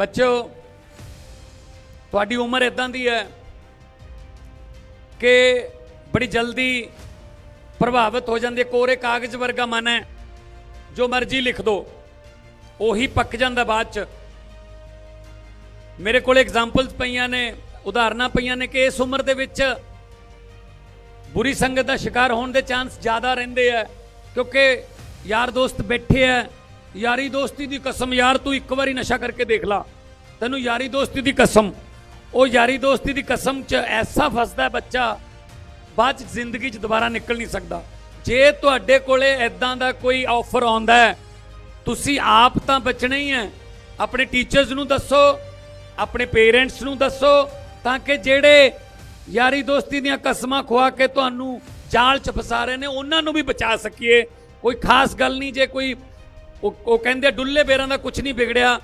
ਬੱਚਿਓ ਤੁਹਾਡੀ ਉਮਰ ਇਦਾਂ ਦੀ ਹੈ ਕਿ ਬੜੀ ਜਲਦੀ ਪ੍ਰਭਾਵਿਤ ਹੋ ਜਾਂਦੀ ਹੈ। ਕੋਰੇ ਕਾਗਜ਼ ਵਰਗਾ ਮਨ ਹੈ, ਜੋ ਮਰਜ਼ੀ ਲਿਖ ਦੋ, ਉਹੀ ਪੱਕ ਜਾਂਦਾ ਬਾਅਦ ਚ। ਮੇਰੇ ਕੋਲ ਐਗਜ਼ਾਮਪਲਸ ਪਈਆਂ ਨੇ, ਉਦਾਹਰਨਾਂ ਪਈਆਂ ਨੇ ਕਿ ਇਸ ਉਮਰ ਦੇ ਵਿੱਚ ਬੁਰੀ ਸੰਗਤ ਦਾ ਸ਼ਿਕਾਰ ਹੋਣ ਦੇ ਚਾਂਸ ਜ਼ਿਆਦਾ ਰਹਿੰਦੇ ਆ, ਕਿਉਂਕਿ ਯਾਰ ਦੋਸਤ ਬੈਠੇ ਆ ਯਾਰੀ ਦੋਸਤੀ ਦੀ ਕਸਮ ਯਾਰ ਤੂੰ ਇੱਕ ਵਾਰੀ ਨਸ਼ਾ ਕਰਕੇ ਦੇਖ ਲਾ। ਤੈਨੂੰ ਯਾਰੀ ਦੋਸਤੀ ਦੀ ਕਸਮ, ਉਹ ਯਾਰੀ ਦੋਸਤੀ ਦੀ ਕਸਮ 'ਚ ਐਸਾ ਫਸਦਾ ਬੱਚਾ, ਬਾਅਦ 'ਚ ਜ਼ਿੰਦਗੀ 'ਚ ਦੁਬਾਰਾ ਨਿਕਲ ਨਹੀਂ ਸਕਦਾ। ਜੇ ਤੁਹਾਡੇ ਕੋਲੇ ਐਦਾਂ ਦਾ ਕੋਈ ਆਫਰ ਆਉਂਦਾ ਹੈ, ਤੁਸੀਂ ਆਪ ਤਾਂ ਬਚਣਾ ਹੀ ਹੈ। ਆਪਣੇ ਟੀਚਰਸ ਨੂੰ ਦੱਸੋ, ਆਪਣੇ ਪੇਰੈਂਟਸ ਨੂੰ ਦੱਸੋ, ਤਾਂ ਕਿ ਜਿਹੜੇ ਯਾਰੀ ਦੋਸਤੀ ਦੀਆਂ ਕਸਮਾਂ ਖਵਾ ਕੇ ਤੁਹਾਨੂੰ ਜਾਲ 'ਚ ਫਸਾ ਰਹੇ ਨੇ, ਉਹਨਾਂ ਨੂੰ ਵੀ ਬਚਾ ਸਕੀਏ। ਕੋਈ ਖਾਸ ਗੱਲ ਨਹੀਂ, ਜੇ ਕੋਈ ਉਹ ਉਹ ਕਹਿੰਦੇ ਆ, ਡੁੱਲੇ ਬੇਰਾਂ ਦਾ ਕੁਝ ਨਹੀਂ ਵਿਗੜਿਆ।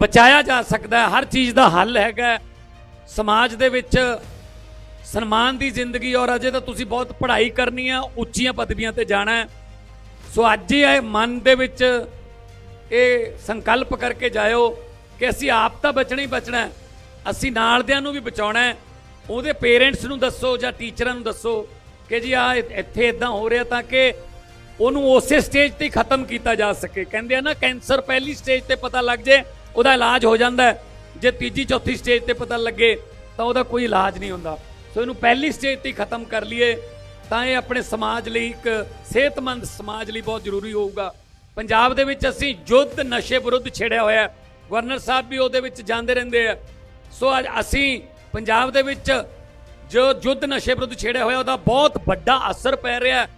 ਬਚਾਇਆ ਜਾ ਸਕਦਾ ਹਰ ਚੀਜ਼ ਦਾ ਹੱਲ ਹੈਗਾ ਸਮਾਜ ਦੇ ਵਿੱਚ ਸਨਮਾਨ ਦੀ ਜ਼ਿੰਦਗੀ ਔਰ ਅਜੇ ਤਾਂ ਤੁਸੀਂ ਬਹੁਤ ਪੜ੍ਹਾਈ ਕਰਨੀ ਆ ਉੱਚੀਆਂ ਪਦਵੀਆਂ ਤੇ ਜਾਣਾ ਸੋ ਅੱਜ ਹੀ ਇਹ ਮਨ ਦੇ ਵਿੱਚ ਇਹ ਸੰਕਲਪ ਕਰਕੇ ਜਾਇਓ ਕਿ ਅਸੀਂ ਆਪ ਤਾਂ ਬਚਣਾ ਹੀ ਬਚਣਾ ਅਸੀਂ ਨਾਲ ਦਿਆਂ ਨੂੰ ਵੀ ਬਚਾਉਣਾ ਉਹਦੇ ਪੇਰੈਂਟਸ ਨੂੰ ਦੱਸੋ ਜਾਂ ਟੀਚਰਾਂ ਨੂੰ ਦੱਸੋ ਕਿ ਜੀ ਆ ਇੱਥੇ ਇਦਾਂ ਹੋ ਰਿਹਾ ਤਾਂ ਕਿ ਉਹਨੂੰ ਉਸੇ ਸਟੇਜ ਤੇ ਹੀ ਖਤਮ ਕੀਤਾ ਜਾ ਸਕੇ। ਕਹਿੰਦੇ ਆ ਨਾ, ਕੈਂਸਰ ਪਹਿਲੀ ਸਟੇਜ ਤੇ ਪਤਾ ਲੱਗ ਜੇ ਉਹਦਾ ਇਲਾਜ ਹੋ ਜਾਂਦਾ ਜੇ ਤੀਜੀ, ਚੌਥੀ ਸਟੇਜ ਤੇ ਪਤਾ ਲੱਗੇ, ਤਾਂ ਉਹਦਾ ਕੋਈ ਇਲਾਜ ਨਹੀਂ ਹੁੰਦਾ। ਸੋ ਇਹਨੂੰ ਪਹਿਲੀ ਸਟੇਜ ਤੇ ਖਤਮ ਕਰ ਲਈਏ, ਤਾਂ ਇਹ ਆਪਣੇ ਸਮਾਜ ਲਈ ਇੱਕ ਸਿਹਤਮੰਦ ਸਮਾਜ ਲਈ ਬਹੁਤ ਜ਼ਰੂਰੀ ਹੋਊਗਾ। ਪੰਜਾਬ ਦੇ ਵਿੱਚ ਅਸੀਂ ਯੁੱਧ ਨਸ਼ੇ ਵਿਰੁੱਧ ਛੇੜਿਆ ਹੋਇਆ ਗਵਰਨਰ ਸਾਹਿਬ ਵੀ ਉਹਦੇ ਵਿੱਚ ਜਾਂਦੇ ਰਹਿੰਦੇ ਆ। ਸੋ ਅੱਜ ਅਸੀਂ ਪੰਜਾਬ ਦੇ ਵਿੱਚ ਜੋ ਯੁੱਧ ਨਸ਼ੇ ਵਿਰੁੱਧ ਛੇੜਿਆ ਹੋਇਆ, ਉਹਦਾ ਬਹੁਤ ਵੱਡਾ ਅਸਰ ਪੈ ਰਿਹਾ ਹੈ।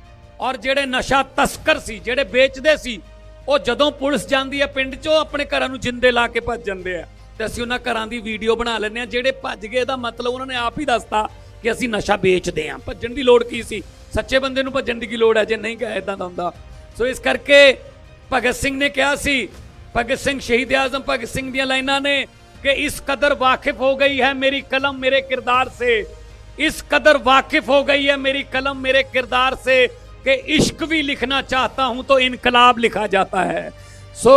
ਔਰ ਜਿਹੜੇ ਨਸ਼ਾ ਤਸਕਰ ਸੀ, ਜਿਹੜੇ ਵੇਚਦੇ ਸੀ, ਉਹ ਜਦੋਂ ਪੁਲਿਸ ਜਾਂਦੀ ਹੈ ਪਿੰਡ 'ਚੋਂ ਆਪਣੇ ਘਰਾਂ ਨੂੰ ਜਿੰਦੇ ਲਾ ਕੇ ਭੱਜ ਜਾਂਦੇ ਆ। ਤੇ ਅਸੀਂ ਉਹਨਾਂ ਘਰਾਂ ਦੀ ਵੀਡੀਓ ਬਣਾ ਲੈਂਦੇ ਆ, ਜਿਹੜੇ ਭੱਜ ਗਏ ਦਾ ਮਤਲਬ ਉਹਨਾਂ ਨੇ ਆਪ ਹੀ ਦੱਸਤਾ ਕਿ ਅਸੀਂ ਨਸ਼ਾ ਵੇਚਦੇ ਆ ਭੱਜਣ ਦੀ ਲੋੜ ਕੀ ਸੀ? ਸੱਚੇ ਬੰਦੇ ਨੂੰ ਭੱਜਣ ਦੀ ਕੀ ਲੋੜ ਹੈ ਜੇ ਨਹੀਂ ਗਿਆ ਇਦਾਂ ਦਾ ਹੁੰਦਾ। ਸੋ ਇਸ ਕਰਕੇ ਭਗਤ ਸਿੰਘ ਨੇ ਕਿਹਾ ਸੀ, ਭਗਤ ਸਿੰਘ ਸ਼ਹੀਦ ਆਜ਼ਮ, ਭਗਤ ਸਿੰਘ ਦੀਆਂ ਲਾਈਨਾਂ ਨੇ ਕਿ ਇਸ ਕਦਰ ਵਾਕਿਫ ਹੋ ਗਈ ਹੈ ਮੇਰੀ ਕਲਮ ਮੇਰੇ ਕਿਰਦਾਰ ਸੇ। ਇਸ ਕਦਰ ਵਾਕਿਫ ਹੋ ਗਈ ਹੈ ਮੇਰੀ ਕਲਮ ਮੇਰੇ ਕਿਰਦਾਰ ਸੇ। कि इश्क भी लिखना चाहता हूं तो इनकलाब लिखा जाता है सो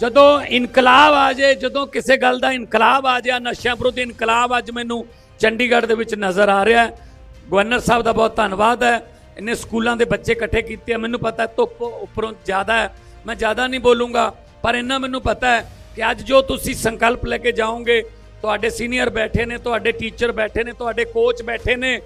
ਜਦੋਂ ਇਨਕਲਾਬ ਆ ਜਾਏ ਜਦੋਂ ਕਿਸੇ ਗੱਲ ਦਾ ਇਨਕਲਾਬ ਆ ਜਾਏ ਨਸ਼ਿਆਂ ਵਿਰੁੱਧ ਇਨਕਲਾਬ ਅੱਜ ਮੈਨੂੰ ਚੰਡੀਗੜ੍ਹ ਦੇ ਵਿੱਚ ਨਜ਼ਰ ਆ ਰਿਹਾ ਹੈ ਗਵਰਨਰ ਸਾਹਿਬ ਦਾ ਬਹੁਤ ਧੰਨਵਾਦ ਹੈ ਇਹਨੇ ਸਕੂਲਾਂ ਦੇ ਬੱਚੇ ਇਕੱਠੇ ਕੀਤੇ ਆ ਮੈਨੂੰ ਪਤਾ ਹੈ ਧੁੱਪ ਉੱਪਰੋਂ ਜ਼ਿਆਦਾ ਹੈ ਮੈਂ ਜ਼ਿਆਦਾ ਨਹੀਂ ਬੋਲੂੰਗਾ ਪਰ ਇੰਨਾ ਮੈਨੂੰ ਪਤਾ ਹੈ ਕਿ ਅੱਜ ਜੋ ਤੁਸੀਂ ਸੰਕਲਪ ਲੈ ਕੇ ਜਾਓਗੇ ਤੁਹਾਡੇ ਸੀਨੀਅਰ ਬੈਠੇ ਨੇ ਤੁਹਾਡੇ ਟੀਚਰ ਬੈਠੇ ਨੇ ਤੁਹਾਡੇ ਕੋਚ ਬੈਠੇ ਨੇ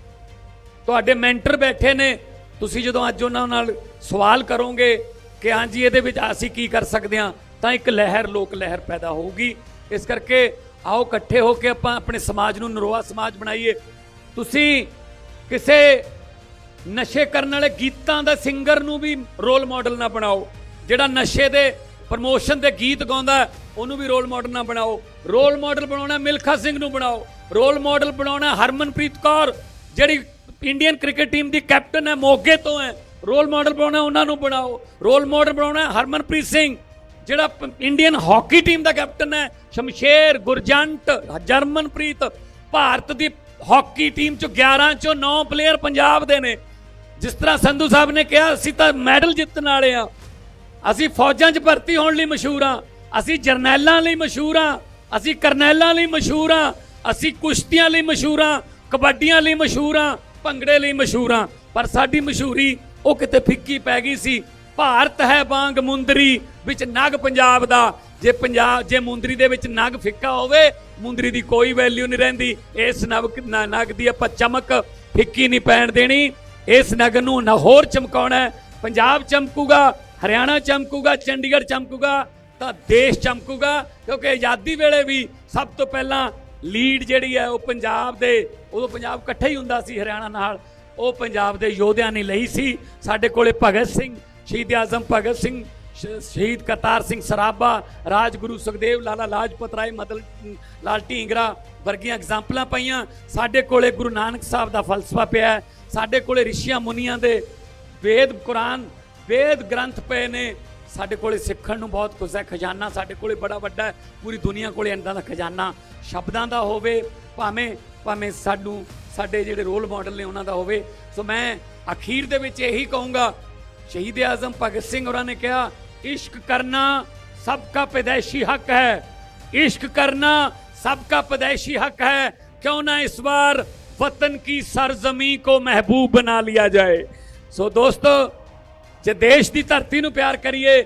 ਤੁਹਾਡੇ ਮੈਂਟਰ ਬੈਠੇ ਨੇ। ਤੁਸੀਂ ਜਦੋਂ ਅੱਜ ਉਹਨਾਂ ਨਾਲ ਸਵਾਲ ਕਰੋਗੇ ਕਿ ਹਾਂਜੀ ਇਹਦੇ ਵਿੱਚ ਅਸੀਂ ਕੀ ਕਰ ਸਕਦੇ ਹਾਂ, ਤਾਂ ਇੱਕ ਲਹਿਰ, ਲੋਕ ਲਹਿਰ ਪੈਦਾ ਹੋਊਗੀ। ਇਸ ਕਰਕੇ ਆਓ ਇਕੱਠੇ ਹੋ ਕੇ ਆਪਾਂ ਆਪਣੇ ਸਮਾਜ ਨੂੰ ਨਰੋਆ ਸਮਾਜ ਬਣਾਈਏ। ਤੁਸੀਂ ਕਿਸੇ ਨਸ਼ੇ ਕਰਨ ਵਾਲੇ ਗੀਤਾਂ ਦਾ ਸਿੰਗਰ ਨੂੰ ਵੀ ਰੋਲ ਮਾਡਲ ਨਾ ਬਣਾਓ। ਜਿਹੜਾ ਨਸ਼ੇ ਦੇ ਪ੍ਰਮੋਸ਼ਨ ਦੇ ਗੀਤ ਗਾਉਂਦਾ, ਉਹਨੂੰ ਵੀ ਰੋਲ ਮਾਡਲ ਨਾ ਬਣਾਓ। ਰੋਲ ਮਾਡਲ ਬਣਾਉਣਾ ਮਿਲਖਾ ਸਿੰਘ ਨੂੰ ਬਣਾਓ। ਰੋਲ ਮਾਡਲ ਬਣਾਉਣਾ ਹਰਮਨਪ੍ਰੀਤ ਕੌਰ, ਜਿਹੜੀ ਇੰਡੀਅਨ ਕ੍ਰਿਕਟ ਟੀਮ ਦੀ ਕੈਪਟਨ ਹੈ, ਮੋਗੇ ਤੋਂ ਹੈ। ਰੋਲ ਮਾਡਲ ਬਣਾਉਣਾ ਉਹਨਾਂ ਨੂੰ ਬਣਾਓ। ਰੋਲ ਮਾਡਲ ਬਣਾਉਣਾ ਹਰਮਨਪ੍ਰੀਤ ਸਿੰਘ, ਜਿਹੜਾ ਇੰਡੀਅਨ ਹਾਕੀ ਟੀਮ ਦਾ ਕੈਪਟਨ ਹੈ, ਸ਼ਮਸ਼ੇਰ ਗੁਰਜੰਟ, ਜਰਮਨਪ੍ਰੀਤ। ਭਾਰਤ ਦੀ ਹਾਕੀ ਟੀਮ ਚ 11 ਚੋਂ 9 ਪਲੇਅਰ ਪੰਜਾਬ ਦੇ ਨੇ। ਜਿਸ ਤਰ੍ਹਾਂ ਸੰਧੂ ਸਾਹਿਬ ਨੇ ਕਿਹਾ, ਅਸੀਂ ਤਾਂ ਮੈਡਲ ਜਿੱਤਣ ਵਾਲੇ ਆ ਅਸੀਂ ਫੌਜਾਂ 'ਚ ਭਰਤੀ ਹੋਣ ਲਈ ਮਸ਼ਹੂਰ ਆ ਅਸੀਂ ਜਰਨੈਲਾਂ ਲਈ ਮਸ਼ਹੂਰ ਆ ਅਸੀਂ ਕਰਨੈਲਾਂ ਲਈ ਮਸ਼ਹੂਰ ਆ ਅਸੀਂ ਕੁਸ਼ਤੀਆਂ ਲਈ ਮਸ਼ਹੂਰ ਆ ਕਬੱਡੀਆਂ ਲਈ ਮਸ਼ਹੂਰ ਆ ਭੰਗੜੇ ਲਈ ਮਸ਼ਹੂਰ ਆ ਪਰ ਸਾਡੀ ਮਸ਼ਹੂਰੀ ਉਹ ਕਿਤੇ ਫਿੱਕੀ ਪੈ ਗਈ ਸੀ। ਭਾਰਤ ਹੈ ਬਾਂਗ ਮੁੰਦਰੀ, ਵਿੱਚ ਨਗ ਪੰਜਾਬ ਦਾ। ਜੇ ਪੰਜਾਬ, ਜੇ ਮੁੰਦਰੀ ਦੇ ਵਿੱਚ ਨਗ ਫਿੱਕਾ ਹੋਵੇ, ਮੁੰਦਰੀ ਦੀ ਕੋਈ ਵੈਲਿਊ ਨਹੀਂ ਰਹਿੰਦੀ। ਇਸ ਨਗ ਨ- ਨਗ ਦੀ ਆਪਾਂ ਚਮਕ ਫਿੱਕੀ ਨਹੀਂ ਪੈਣ ਦੇਣੀ। ਇਸ ਨਗ ਨੂੰ ਨਾ ਹੋਰ ਚਮਕਾਉਣਾ ਪੰਜਾਬ ਚਮਕੂਗਾ, ਹਰਿਆਣਾ ਚਮਕੂਗਾ, ਚੰਡੀਗੜ੍ਹ ਚਮਕੂਗਾ, ਤਾਂ ਦੇਸ਼ ਚਮਕੂਗਾ। ਕਿਉਂਕਿ ਆਜ਼ਾਦੀ ਵੇਲੇ ਵੀ ਸਭ ਤੋਂ ਪਹਿਲਾਂ ਲੀਡ ਜਿਹੜੀ ਹੈ ਉਹ ਪੰਜਾਬ ਦੇ, ਉਦੋਂ ਪੰਜਾਬ ਇਕੱਠਾ ਹੀ ਹੁੰਦਾ ਸੀ ਹਰਿਆਣਾ ਨਾਲ। ਉਹ ਪੰਜਾਬ ਦੇ ਯੋਧਿਆਂ ਨੇ ਲਈ ਸੀ। ਸਾਡੇ ਕੋਲੇ ਭਗਤ ਸਿੰਘ, ਸ਼ਹੀਦ ਆਜ਼ਮ ਭਗਤ ਸਿੰਘ ਸ਼ਹੀਦ ਕਰਤਾਰ ਸਿੰਘ ਸਰਾਭਾ, ਰਾਜਗੁਰੂ ਸੁਖਦੇਵ, ਲਾਲਾ ਲਾਜਪਤ ਰਾਏ ਮਦਨ ਲਾਲ ਢੀਂਗਰਾ ਵਰਗੀਆਂ ਐਗਜ਼ਾਮਪਲਾਂ ਪਈਆਂ। ਸਾਡੇ ਕੋਲੇ ਗੁਰੂ ਨਾਨਕ ਸਾਹਿਬ ਦਾ ਫਲਸਫਾ ਪਿਆ ਸਾਡੇ ਕੋਲੇ ਰਿਸ਼ੀਆਂ ਮੁਨੀਆਂ ਦੇ ਵੇਦ ਕੁਰਾਨ, ਵੇਦ ਗ੍ਰੰਥ ਪਏ ਨੇ। ਸਾਡੇ ਕੋਲੇ ਸਿੱਖਣ ਨੂੰ ਬਹੁਤ ਕੁਝ ਹੈ ਖਜ਼ਾਨਾ ਸਾਡੇ ਕੋਲੇ ਬੜਾ ਵੱਡਾ ਹੈ ਪੂਰੀ ਦੁਨੀਆ ਕੋਲੇ ਇੰਦਾਂ ਦਾ ਖਜ਼ਾਨਾ ਸ਼ਬਦਾਂ ਦਾ ਹੋਵੇ ਭਾਵੇਂ ਭਾਵੇਂ ਸਾਨੂੰ ਸਾਡੇ ਜਿਹੜੇ ਰੋਲ ਮਾਡਲ ਨੇ ਉਹਨਾਂ ਦਾ ਹੋਵੇ ਸੋ ਮੈਂ ਅਖੀਰ ਦੇ ਵਿੱਚ ਇਹੀ ਕਹੂੰਗਾ ਸ਼ਹੀਦ ਆਜ਼ਮ ਭਗਤ ਸਿੰਘ ਹੋਰਾਂ ਨੇ ਕਿਹਾ ਇਸ਼ਕ ਕਰਨਾ सबका पैदाइशी हक है इश्क करना सबका पैदाइशी हक है क्यों ना इस बार वतन की सरजमी को महबूब बना लिया जाए सो दोस्तों ਜੇ ਦੇਸ਼ ਦੀ ਧਰਤੀ ਨੂੰ ਪਿਆਰ ਕਰੀਏ